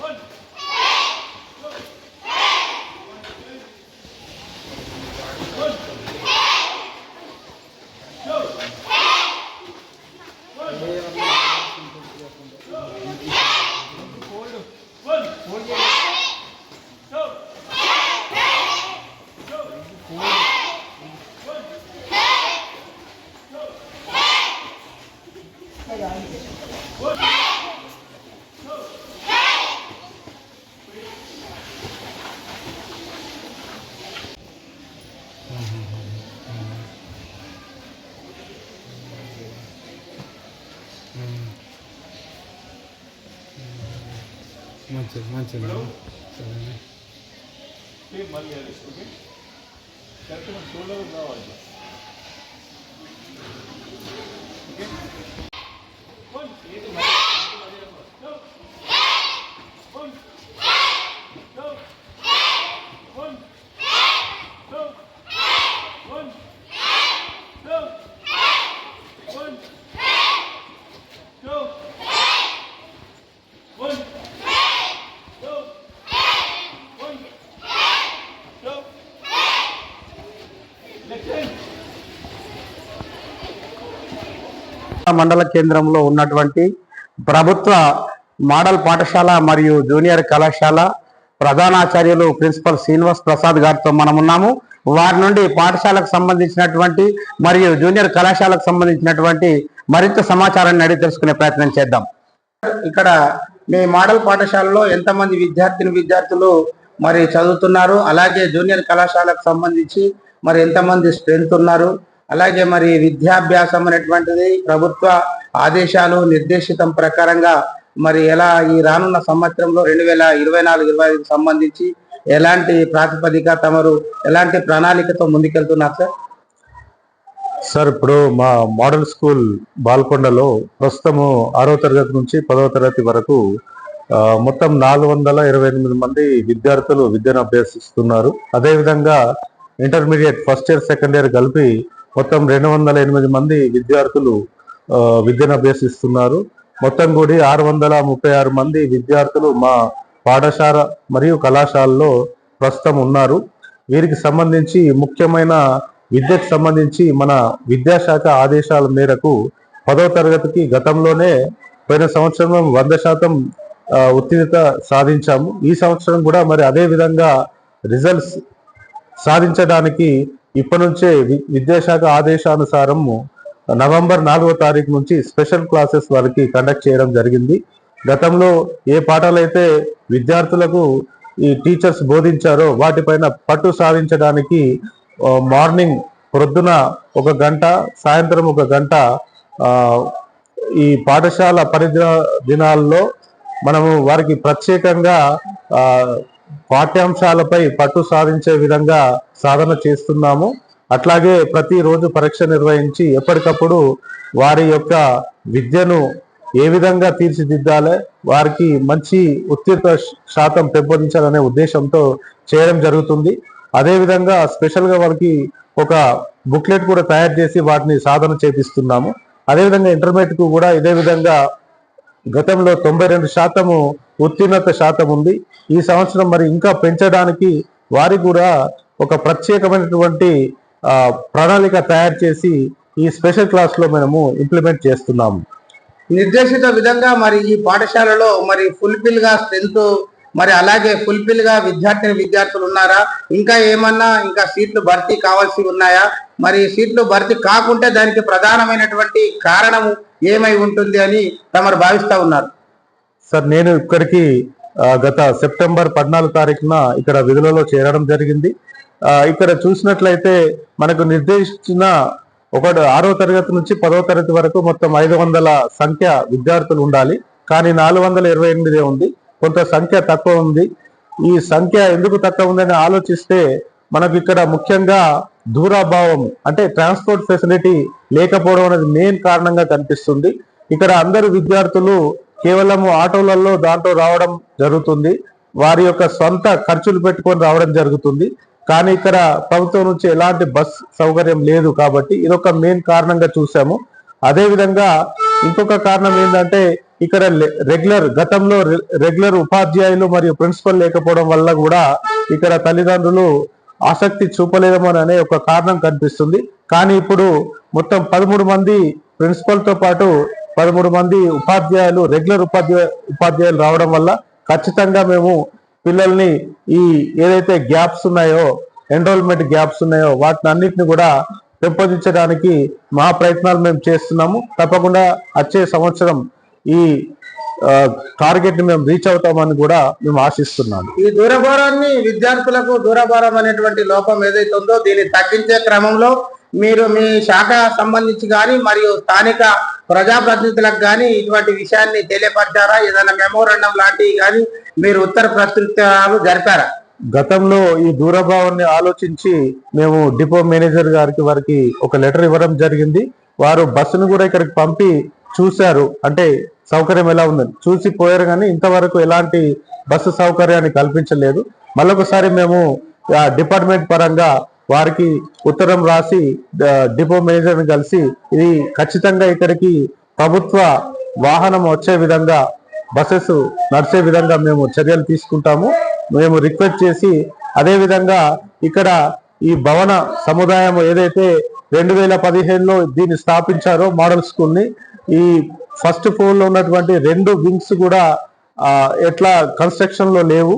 は。మంచిది మంచిది సరే మండల కేంద్రంలో ఉన్నటువంటి ప్రభుత్వ మోడల్ పాఠశాల మరియు జూనియర్ కళాశాల ప్రధానాచార్యులు ప్రిన్సిపల్ శ్రీనివాస్ ప్రసాద్ గారితో మనం ఉన్నాము. వారి నుండి పాఠశాలకు సంబంధించినటువంటి మరియు జూనియర్ కళాశాలకు సంబంధించినటువంటి మరింత సమాచారాన్ని అడిగి తెలుసుకునే ప్రయత్నం చేద్దాం. ఇక్కడ మీ మోడల్ పాఠశాలలో ఎంతమంది విద్యార్థిని విద్యార్థులు మరి చదువుతున్నారు? అలాగే జూనియర్ కళాశాలకు సంబంధించి మరి ఎంతమంది స్ట్రెంత్ ఉన్నారు? అలాగే మరి విద్యాభ్యాసం అనేటువంటిది ప్రభుత్వ ఆదేశాలు నిర్దేశితం ప్రకారంగా మరి ఎలా ఈ రానున్న సంవత్సరంలో రెండు వేల ఇరవై నాలుగు ఇరవై ఐదుకు సంబంధించి ఎలాంటి ప్రాతిపదిక తమరు ఎలాంటి ప్రణాళికతో ముందుకెళ్తున్నారు సార్? సార్ ఇప్పుడు మా మోడల్ స్కూల్ బాల్కొండలో ప్రస్తుతము ఆరో తరగతి నుంచి పదవ తరగతి వరకు మొత్తం నాలుగు వందల ఇరవై ఎనిమిది మంది విద్యార్థులు విద్యను అభ్యసిస్తున్నారు. అదేవిధంగా intermediate first year second year కలిపి మొత్తం రెండు వందల ఎనిమిది మంది విద్యార్థులు విద్యను అభ్యసిస్తున్నారు. మొత్తం కూడి ఆరు వందల ముప్పై ఆరు మంది విద్యార్థులు మా పాఠశాల మరియు కళాశాలలో ప్రస్తుతం ఉన్నారు. వీరికి సంబంధించి ముఖ్యమైన విద్యకు సంబంధించి మన విద్యాశాఖ ఆదేశాల మేరకు పదవ తరగతికి గతంలోనే పోయిన సంవత్సరం వంద శాతం ఉత్తీర్ణత సాధించాము. ఈ సంవత్సరం కూడా మరి అదే విధంగా రిజల్ట్స్ సాధించడానికి ఇప్పటి నుంచే విద్యాశాఖ ఆదేశానుసారము నవంబర్ నాలుగో తారీఖు నుంచి స్పెషల్ క్లాసెస్ వారికి కండక్ట్ చేయడం జరిగింది. గతంలో ఏ పాఠాలైతే విద్యార్థులకు ఈ టీచర్స్ బోధించారో వాటిపైన పట్టు సాధించడానికి మార్నింగ్ ప్రొద్దున ఒక గంట సాయంత్రం ఒక గంట ఈ పాఠశాల పరిధి దినాల్లో మనము వారికి ప్రత్యేకంగా పాఠ్యాంశాలపై పట్టు సాధించే విధంగా సాధన చేస్తున్నాము. అట్లాగే ప్రతిరోజు పరీక్ష నిర్వహించి ఎప్పటికప్పుడు వారి యొక్క విద్యను ఏ విధంగా తీర్చిదిద్దాలి వారికి మంచి ఉత్తీర్ణ శాతం పెంపొందించాలనే ఉద్దేశంతో చేయడం జరుగుతుంది. అదేవిధంగా స్పెషల్గా వారికి ఒక బుక్లెట్ కూడా తయారు చేసి వాటిని సాధన చేపిస్తున్నాము. అదేవిధంగా ఇంటర్మీడియట్కు కూడా ఇదే విధంగా గతంలో తొంభై రెండు శాతము ఉత్తీర్ణత శాతం ఉంది. ఈ సంవత్సరం మరి ఇంకా పెంచడానికి వారి కూడా ఒక ప్రత్యేకమైనటువంటి ప్రణాళిక తయారు చేసి ఈ స్పెషల్ క్లాస్లో మేము మనము ఇంప్లిమెంట్ చేస్తున్నాము. నిర్దేశిత విధంగా మరి ఈ పాఠశాలలో మరి ఫుల్ఫిల్గా స్ట్రెంత్ మరి అలాగే ఫుల్ఫిల్గా విద్యార్థిని విద్యార్థులు ఉన్నారా? ఇంకా ఏమన్నా ఇంకా సీట్లు భర్తీ కావాల్సి ఉన్నాయా? మరి సీట్లు భర్తీ కాకుంటే దానికి ప్రధానమైనటువంటి కారణము ఏమై ఉంటుంది అని తమరు భావిస్తా ఉన్నారు. సార్ నేను ఇక్కడికి గత సెప్టెంబర్ పద్నాలుగు తారీఖున ఇక్కడ విధులలో చేరడం జరిగింది. ఇక్కడ చూసినట్లయితే మనకు నిర్దేశించిన ఒకటి ఆరో తరగతి నుంచి పదో తరగతి వరకు మొత్తం ఐదు వందల సంఖ్య విద్యార్థులు ఉండాలి. కానీ నాలుగు వందల ఇరవై ఎనిమిదే ఉంది. కొంత సంఖ్య తక్కువ ఉంది. ఈ సంఖ్య ఎందుకు తక్కువ ఉందని ఆలోచిస్తే మనకు ఇక్కడ ముఖ్యంగా దూరాభావం అంటే ట్రాన్స్పోర్ట్ ఫెసిలిటీ లేకపోవడం అనేది మెయిన్ కారణంగా కనిపిస్తుంది. ఇక్కడ అందరు విద్యార్థులు కేవలము ఆటోలలో దాంట్లో రావడం జరుగుతుంది. వారి యొక్క సొంత ఖర్చులు పెట్టుకొని రావడం జరుగుతుంది. కానీ ఇక్కడ ప్రభుత్వం నుంచి ఎలాంటి బస్ సౌకర్యం లేదు కాబట్టి ఇదొక మెయిన్ కారణంగా చూసాము. అదేవిధంగా ఇంకొక కారణం ఏంటంటే ఇక్కడ రెగ్యులర్ గతంలో రె- రెగ్యులర్ ఉపాధ్యాయులు మరియు ప్రిన్సిపల్ లేకపోవడం వల్ల కూడా ఇక్కడ తల్లిదండ్రులు ఆసక్తి చూపలేదేమో అనే ఒక కారణం కనిపిస్తుంది. కానీ ఇప్పుడు మొత్తం పదమూడు మంది ప్రిన్సిపల్తో పాటు పదమూడు మంది ఉపాధ్యాయులు రెగ్యులర్ ఉపాధ్యాయ ఉపాధ్యాయులు రావడం వల్ల ఖచ్చితంగా మేము పిల్లల్ని ఈ ఏదైతే గ్యాప్స్ ఉన్నాయో ఎన్రోల్మెంట్ గ్యాప్స్ ఉన్నాయో వాటిని అన్నిటిని కూడా పెంపొందించడానికి మా ప్రయత్నాలు మేము చేస్తున్నాము. తప్పకుండా వచ్చే సంవత్సరం ఈ టార్గెట్ని మేము రీచ్ అవుతామని కూడా మేము ఆశిస్తున్నాం ఈ దూరభారాన్ని విద్యార్థులకు దూరభారం అనేటువంటి లోపం ఏదైతే ఉందో దీన్ని తగ్గించే క్రమంలో మీరు మీ శాఖ సంబంధించి కానీ మరియు స్థానిక ప్రజాప్రతినిధులకు కానీ ఇటువంటి విషయాన్ని తెలియపరిచారా? ఏదైనా మెమోరండం లాంటివి కానీ మీరు ఉత్తర ప్రత్యుత్తరాలు జరిపారా? గతంలో ఈ దూరభావాన్ని ఆలోచించి మేము డిపో మేనేజర్ గారికి వారికి ఒక లెటర్ ఇవ్వడం జరిగింది. వారు బస్సును కూడా ఇక్కడికి పంపి చూశారు. అంటే సౌకర్యం ఎలా ఉందని. చూసి పోయారు కానీ ఇంతవరకు ఎలాంటి బస్సు సౌకర్యాన్ని కల్పించలేదు. మళ్ళొకసారి మేము డిపార్ట్మెంట్ పరంగా వారికి ఉత్తరం రాసి డిపో మేనేజర్ని కలిసి ఇది ఖచ్చితంగా ఇక్కడికి ప్రభుత్వ వాహనం వచ్చే విధంగా బస్సెస్ నడిచే విధంగా మేము చర్యలు తీసుకుంటాము. మేము రిక్వెస్ట్ చేసి అదేవిధంగా ఇక్కడ ఈ భవన సముదాయం ఏదైతే రెండు వేల పదిహేనులో దీన్ని స్థాపించారో మోడల్ స్కూల్ని ఈ ఫస్ట్ ఫ్లోర్లో ఉన్నటువంటి రెండు వింగ్స్ కూడా ఎట్లా కన్స్ట్రక్షన్లో లేవు.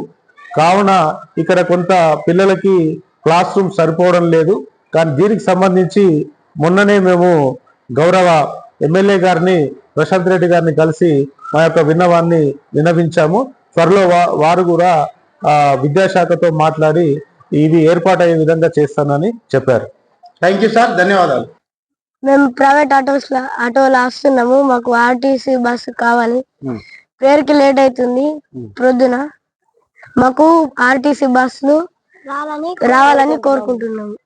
కావున ఇక్కడ కొంత పిల్లలకి క్లాస్ రూమ్ సరిపోవడం లేదు. కానీ దీనికి సంబంధించి మొన్ననే మేము గౌరవ ఎమ్మెల్యే గారిని ప్రశాంత్ రెడ్డి గారిని కలిసి మా యొక్క విన్నవాన్ని విన్నవించాము. త్వరలో వారు కూడా ఆ, విద్యాశాఖతో మాట్లాడి ఇవి ఏర్పాటయ్యే విధంగా చేస్తానని చెప్పారు. థ్యాంక్ యూ సార్ ధన్యవాదాలు. మేము ప్రైవేట్ ఆటోస్ ఆటోలో వస్తున్నాము. మాకు ఆర్టీసీ బస్సు కావాలి. Hmm. పేరుకి లేట్ అవుతుంది ప్రొద్దున. మాకు ఆర్టీసీ బస్సులు రావాలని కోరుకుంటున్నాము.